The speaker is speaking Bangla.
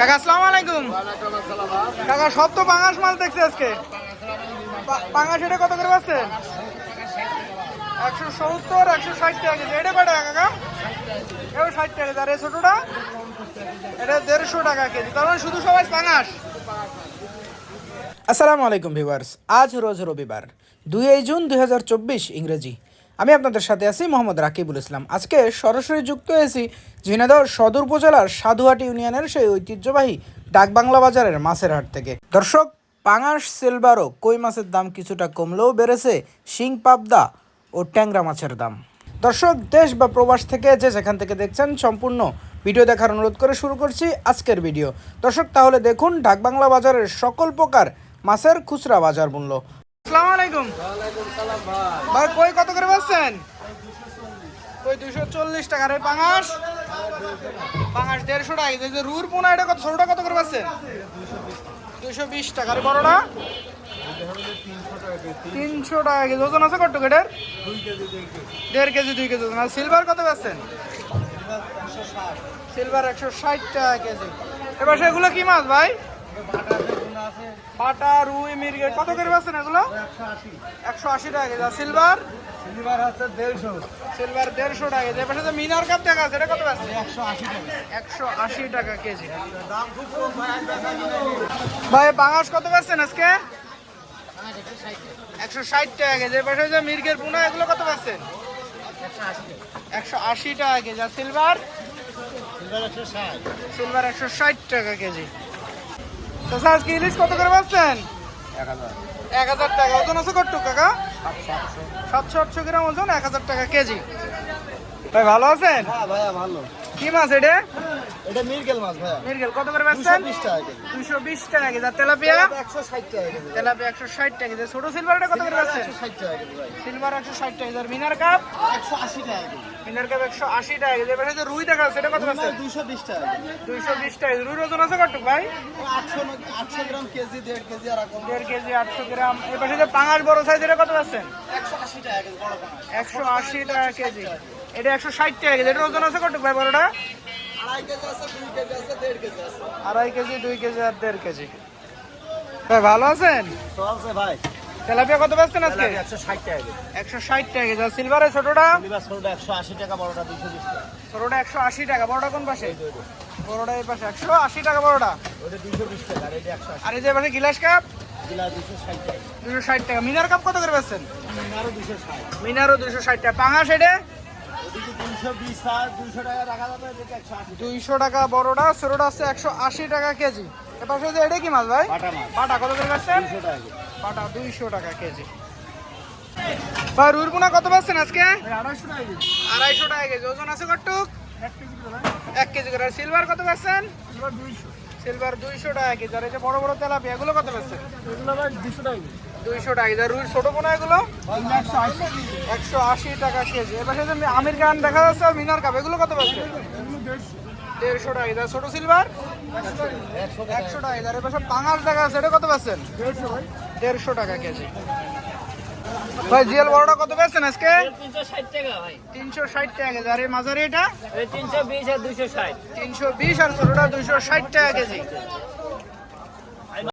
কাকা আসসালামু আলাইকুম। কাকা সব তো পাঙাশ মাছ দেখছি আজকে। পাঙাশ এটা কত করে পাচ্ছেন একশো সত্তর একশো ষাট টাকা কেজি। এটা কয় টাকা কাকা এবার ষাট টাকা আর এই ছোটোটা? এটা দেড়শো টাকা কেজি। তার শুধু সবাই পাঙাশ। আসসালামু আলাইকুম ভিউয়ার্স আজ রোজ রবিবার দুই জুন দুই হাজার চব্বিশ ইংরেজি। আমি আপনাদের সাথে আছি মোহাম্মদ রাকিবুল ইসলাম। আজকে সরাসরি যুক্ত হয়েছি ঝিনাইদহ সদর উপজেলার সাধুহাটি ইউনিয়নের সেই ঐতিহ্যবাহী ডাকবাংলা বাজারের মাছের হাট থেকে। দর্শক, পাঙাশ সিলভারও কই মাছের দাম কিছুটা কমলেও বেড়েছে শিং, পাবদা ও ট্যাংরা মাছের দাম। দর্শক, দেশ বা প্রবাস থেকে যে যেখান থেকে দেখছেন সম্পূর্ণ ভিডিও দেখার অনুরোধ করে শুরু করছি আজকের ভিডিও। দর্শক, তাহলে দেখুন ডাকবাংলা বাজারের সকল প্রকার মাছের খুচরা বাজার মূল্য। আলাইকুম। ভাই। কই কত করে পাচ্ছেন কই দুশো চল্লিশ টাকা রে পাঙাশ? পাঙাশ দেড়শো টাকা। এই যে রুর পোনা এটা কত ছোটটা কত করে পাচ্ছেন দুশো বিশ টাকা রে বড়টা। তিনশো টাকা কেজি। ওজন আছে কত কেটের? দেড় কেজি দুই কেজি ওজন আর সিলভার কত পাচ্ছেন সিলভার একশো ষাট। টাকা কেজি। এবার সেগুলো কি মাছ ভাই? পাটা রুই মির্গে কত করে পাচ্ছেন এগুলো? একশো আশি টাকা কেজি। আর সিলভার? সিলভার দেড়শো টাকা কেজি। এবার সাথে মিনার কাপ দেখা আছে এটা কত পাচ্ছেন একশো আশি টাকা কেজি। ভাই বাঙাস কত পাচ্ছেন আজকে? একশো ষাট টাকা কেজি। এবার যে মির্গের পুনা এগুলো কত পাচ্ছেন একশো আশি টাকা কেজি। আর সিলভার? সিলভার একশো ষাট টাকা কেজি। তো স্যার আজকে ইলিশ কত করে বাঁচছেন এক হাজার। টাকা। ওজন আছে কত কাকা? সাতশো আটশো। গ্রাম ওজন এক হাজার টাকা কেজি। ভাই ভালো আছেন? হ্যাঁ ভাইয়া ভালো। কি মাছ এটা? এটা মিরগেল মাছ ভাইয়া। মির্গেল কত করে পাচ্ছেন বিশ টাকা কেজি। দুশো বিশ টাকা কেজি। আর তেলাপিয়া? একশো ষাট টাকা কেজি তেলাপিয়া একশো ষাট টাকা কেজি। ছোট সিলভারটা কত করে পাচ্ছেন একশো ষাট টাকা কেজি ভাই সিলভার একশো ষাট টাকা কেজি। আর মিনার কাপ একশো আশি টাকা কেজি। মিনার কাপ একশো আশি টাকা কেজি। এবার যে রুই দেখা সেটা কত পাচ্ছেন দুশো বিশ টাকা কেজি। দুইশো বিশ টাকা কেজি। রুইর ওজন আছে কত ভাই? আটশো আটশো গ্রাম কেজি দেড় কেজি আর এখন দেড় কেজি। আটশো গ্রাম। এই পাশে যে পাঙাশ বড় সাইজ এটা কত পাচ্ছেন একশো আশি টাকা কেজি বড় একশো আশি টাকা কেজি। এটা একশো ষাট টাকা কেজি। এটার ওজন আছে কত ভাই বড়টা? আড়াই কেজি দুই কেজি আর দেড় কেজি। ভাই ভালো আছেন? চলছে ভাই। তেলাপিয়া কত পাচ্ছেন আজকে? একশো ষাট টাকা কেজি। একশো ষাট টাকা কেজি। আর সিলভারের ছোটটা? ছোটটা একশো আশি টাকা বড়টা দুশো বিশ টাকা। ছোটটা একশো আশি টাকা। বড়টা কোন পাশে? বড়টা এই পাশে। একশো আশি টাকা বড়টা। ওটা দুশো বিশ টাকা আর এটা একশো আশি। আর এই যে পাশে গিলাস কাপ? দুশো ষাট টাকা। দুশো ষাট টাকা। মিনার কাপ কত করে পাচ্ছেন আরও দুশো ষাট। মিনারও দুশো ষাট টাকা। পাঙা সেটে দুইশো টাকা বড়টা ছোটটা হচ্ছে একশো আশি টাকা কেজি। এ পাশে যে এটা কি মাছ ভাই? বাটা কত করে পাচ্ছেন বাটা দুইশো টাকা কেজি। ভাই রুরপুনা কত পাচ্ছেন আজকে? আড়াইশো টাকা কেজি। আড়াইশো টাকা কেজি। ওজন আছে কটুক এক কেজি করে আর সিলভার কত পাচ্ছেন? এবার সিলভার দুইশো টাকা কেজি। আর এই যে বড় বড় তেলাপিয়া এগুলো কত পাচ্ছেন? এগুলো ভাই দুশো টাকা দুইশো টাকা। আর রুইর ছোট পোনা এগুলো একশো আশি টাকা কেজি। এবার যে আমির খান দেখা যাচ্ছে আর মিনার কাপ এগুলো কত পাচ্ছেন দেড়শো টাকা। আর ছোট সিলভার একশো টাকা। আর এবার সব পাঙাশ দেখা যাচ্ছে এটা কত পাচ্ছেন? দেড়শো টাকা কেজি। ভাই জিএল বড়টা কত পেয়েছেন আজকে? তিনশো ষাট টাকা ভাই তিনশো ষাট টাকা কেজি। আর এই মাঝারি এটা? তিনশো বিশ আর দুশো ষাট। তিনশো বিশ আর ছোটটা দুইশো ষাট টাকা কেজি।